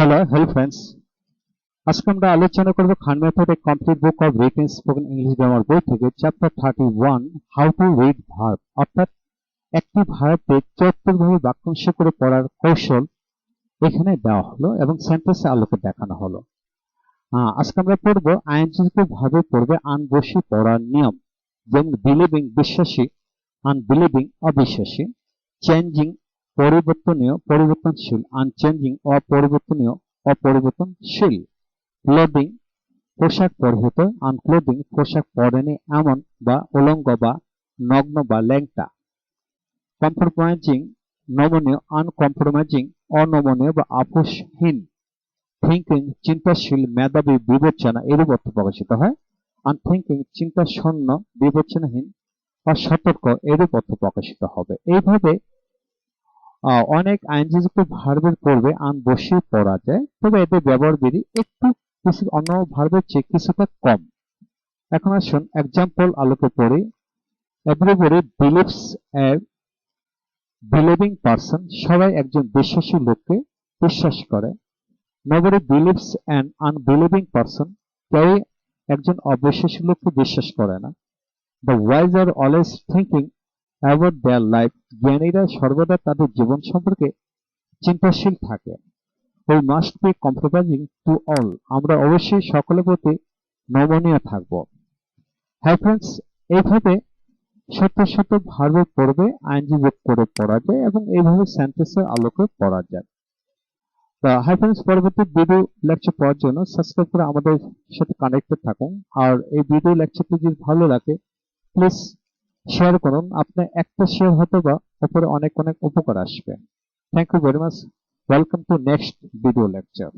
Hello hello friends আজকে আমরা আলোচনা করব Khan method complete book of written spoken English grammar বই থেকে chapter thirty one how to read verb অর্থাৎ একটি ভার্বকে চতুর্ভাবে বাক্যাংশ করে পড়ার কৌশল এখানে দেওয়া হলো এবং সেন্টেন্সে আলোকে দেখানো হলো। আজকে আমরা পড়ব আইনজীবিক ভাবে পড়বে আনবসি পড়ার নিয়ম, যেমন বিলিভিং বিশ্বাসী আনবিলিভিং অবিশ্বাসী চেঞ্জিং পরিবর্তনীয়, পরিবর্তনশীল আনচেঞ্জিং অপরিবর্তনীয়, অপরিবর্তনশীল। ক্লোদিং পোশাক পরিহিত আনক্লোদিং পোশাক পরেনি, এমন বা উলঙ্গ বা নগ্ন বা ল্যাংটা। কম্প্রোমাইজিং নমনীয় আনকম্প্রোমাইজিং অনমনীয় বা আপোষহীন। থিঙ্কিং চিন্তাশীল, মেধাবী, বিবেচনা, এরূপ অর্থ প্রকাশিত হয়। আনথিঙ্কিং চিন্তা শূন্য বিবেচনাহীন বা সতর্ক, এরূপ অর্থ প্রকাশিত হবে। এইভাবে অনেক আইনজীবিক ভার্বের পূর্বে আন বসিয়ে পড়া যায় তবে এদের ব্যবহার বিধি একটু কিছু অন্য ভার্বের চেয়ে কিছুটা কম। এখন আসুন এক্সাম্পল আলোকে পড়ি। Everybody believes a believing person, সবাই একজন বিশ্বাসী লোককে বিশ্বাস করে। Nobody believes an unbelieving person কেউ একজন অবিশ্বাসী লোককে বিশ্বাস করে না। The wise are always thinking about their life জ্ঞানীরা সর্বদা তাদের জীবন সম্পর্কে চিন্তাশীল থাকে। We must be compromising to all আমরা অবশ্যই সকলের প্রতি নমনীয় থাকব। হ্যাঁ ফ্রেন্ডস এইভাবে শত শত ভার্বের পড়বে, আইনজীবী করে পড়া যায় এবং এইভাবে সেন্টেন্সের আলোকে পড়া যায়। তা হাই ফ্রেন্ডস পরবর্তী ভিডিও লেকচার পড়ার জন্য সাবস্ক্রাইব করে আমাদের সাথে কানেক্টেড থাকুন। আর এই ভিডিও লেকচারটি যদি ভালো লাগে প্লিজ শেয়ার করুন। আপনার একটা শেয়ার হতে বা উপরে অনেক অনেক উপকার আসবে। Thank you very much welcome to next video lecture